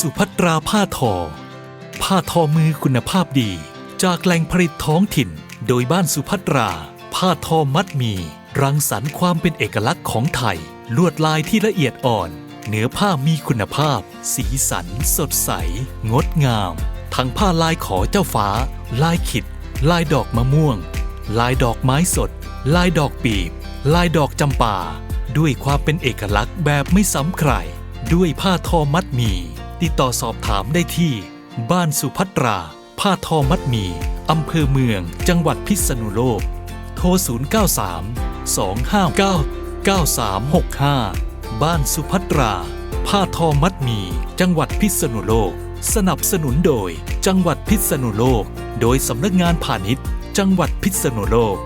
สุภัตราผ้าทอ ผ้าทอมือคุณภาพดี จากแหล่งผลิตท้องถิ่น โดยบ้านสุภัตรา ผ้าทอมัดมี รังสรรค์ความเป็นเอกลักษณ์ของไทย ลวดลายที่ละเอียดอ่อน เนื้อผ้ามีคุณภาพ สีสัน สดใส งดงาม ทั้งผ้าลายขอเจ้าฟ้า ลายขิด ลายดอกมะม่วง ลายดอกไม้สด ลายดอกปีบ ลายดอกจำปาด้วยความเป็นเอกลักษณ์แบบไม่ซ้ำใคร ด้วยผ้าทอมัดมี ติดต่อสอบถามได้ที่ บ้านสุภัตรา ผ้าทอมัดมีอำเภอเมือง จังหวัดพิษณุโลก โทร 093 259 9365 บ้านสุภัตรา ผ้าทอมัดมี จังหวัดพิษณุโลก สนับสนุนโดย จังหวัดพิษณุโลก โดยสำนักงานพาณิชย์ จังหวัดพิษณุโลก